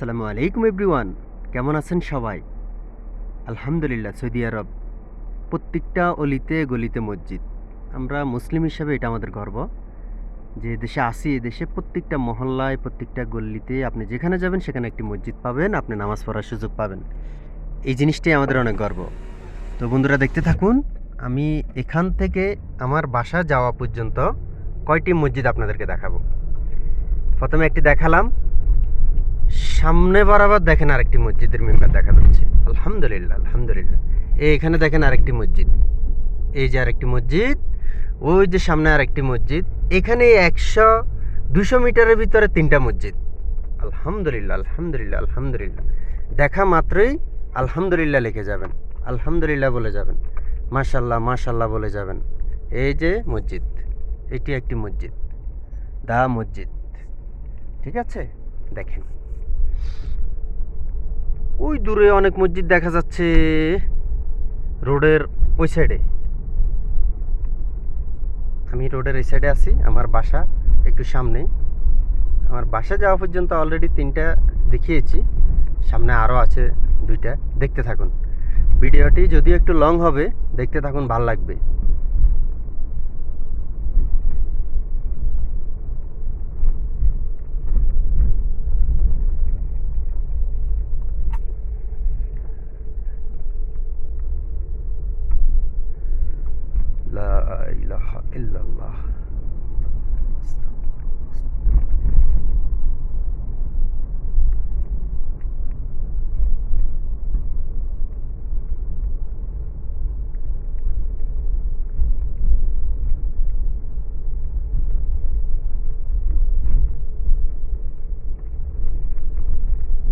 আসসালামু আলাইকুম এভরিওয়ান। কেমন আছেন সবাই? আলহামদুলিল্লাহ, সৌদি আরব। প্রত্যেকটা অলিতে গলিতে মসজিদ। আমরা মুসলিম হিসাবে এটা আমাদের গর্ব যে দেশে আসি দেশে প্রত্যেকটা মহল্লায়, প্রত্যেকটা গল্লিতে আপনি যেখানে যাবেন, সেখানে একটি মসজিদ পাবেন, আপনি নামাজ পড়ার সুযোগ পাবেন। এই জিনিসটাই আমাদের অনেক গর্ব। তো বন্ধুরা, দেখতে থাকুন, আমি এখান থেকে আমার বাসা যাওয়া পর্যন্ত কয়টি মসজিদ আপনাদেরকে দেখাবো? প্রথমে একটি দেখালাম। সামনে বরাবর দেখেন আরেকটি মসজিদের মেম্বার দেখা যাচ্ছে। আলহামদুলিল্লাহ আলহামদুলিল্লাহ। এই এখানে দেখেন আরেকটি মসজিদ। এই যে আরেকটি মসজিদ, ওই যে সামনে আরেকটি মসজিদ। এখানে একশো, দুশো মিটারের ভিতরে তিনটা মসজিদ। আলহামদুলিল্লাহ আলহামদুলিল্লাহ আলহামদুলিল্লাহ। দেখা মাত্রই আলহামদুলিল্লাহ লিখে যাবেন। আলহামদুলিল্লাহ বলে যাবেন। মাশাল্লাহ মাশাল্লাহ বলে যাবেন। এই যে মসজিদ, এটি একটি মসজিদ। দা মসজিদ। ঠিক আছে? দেখেন। ওই দূরে অনেক মসজিদ দেখা যাচ্ছে রোডের ওই সাইডে। আমি রোডের এই সাইডে আছি, আমার বাসা একটু সামনে আমার বাসা যাওয়া পর্যন্ত অলরেডি তিনটা দেখিয়েছি, সামনে আরও আছে দুইটা, দেখতে থাকুন। ভিডিওটি যদি একটু লং হবে, দেখতে থাকুন, ভালো লাগবে লা ইলাহা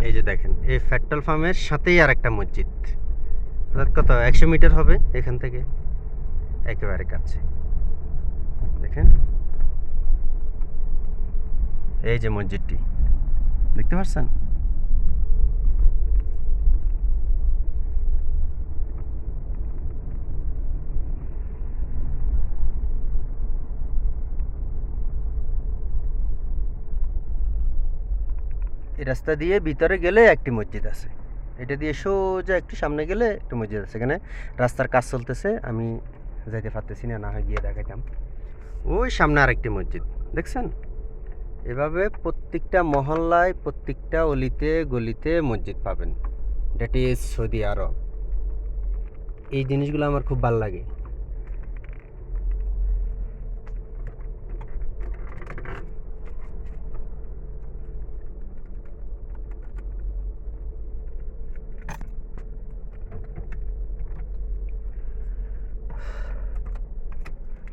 এই যে দেখেন, এই পেট্রোল পাম্পের সাথেই আর একটা মসজিদ কত? একশো মিটার হবে এখান থেকে? একেবারে কাছে। দেখেন। এই যে মসজিদটি। দেখতে পাচ্ছেন রাস্তা দিয়ে ভিতরে গেলে একটি মসজিদ আছে। এটা দিয়ে সোজা একটু সামনে গেলে একটু মসজিদ আছে। এখানে রাস্তার কাজ চলতেছে। আমি যাইতে পারতেছি না না হয় গিয়ে দেখাইতাম। ওই সামনে আরেকটি মসজিদ, দেখছেন? এভাবে প্রত্যেকটা মহল্লায় প্রত্যেকটা অলিতে গলিতে মসজিদ পাবেন। দ্যাট ইজ সৌদি আরব এই জিনিসগুলো আমার খুব ভালো লাগে।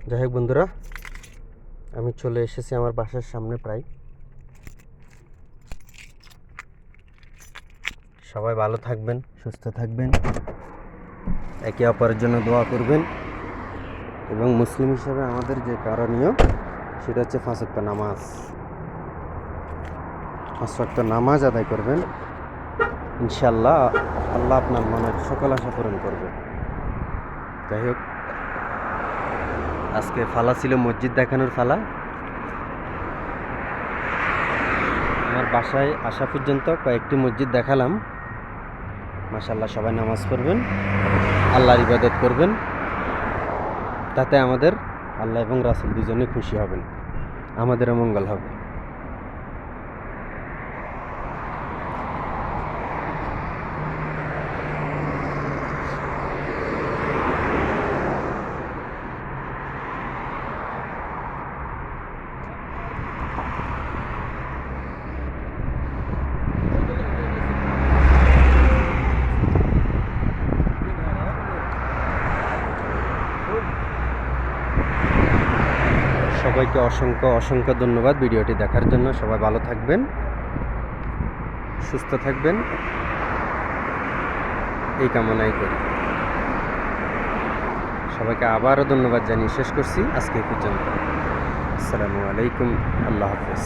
যাই হোক বন্ধুরা, আমি চলে এসেছি আমার বাসার সামনে প্রায়। সবাই ভালো থাকবেন, সুস্থ থাকবেন, একে অপরের জন্য দোয়া করবেন। এবং মুসলিম হিসাবে আমাদের যে কারণীয়, সেটা হচ্ছে ওয়াক্ত নামাজ। ওয়াক্ত নামাজ আদায় করবেন। ইনশাল্লাহ আল্লাহ আপনার মনের সকল আশা পূরণ করবে। যাই হোক আজকে ফালা ছিল মসজিদ দেখানোর ফালা। আমার বাসায় আসা পর্যন্ত কয়েকটি মসজিদ দেখালাম। মাসাল্লাহ সবাই নামাজ পড়বেন, আল্লাহর ইবাদত করবেন। তাতে আমাদের আল্লাহ এবং রাসুল দুজনে খুশি হবেন। আমাদেরও মঙ্গল হবে। সবাইকে অসংখ্য অসংখ্য ধন্যবাদ ভিডিওটি দেখার জন্য। সবাই ভালো থাকবেন, সুস্থ থাকবেন। এই কামনাই করি। সবাইকে আবারও ধন্যবাদ জানিয়ে শেষ করছি। আজকে পর্যন্ত। আসসালামু আলাইকুম। আল্লাহ হাফেজ।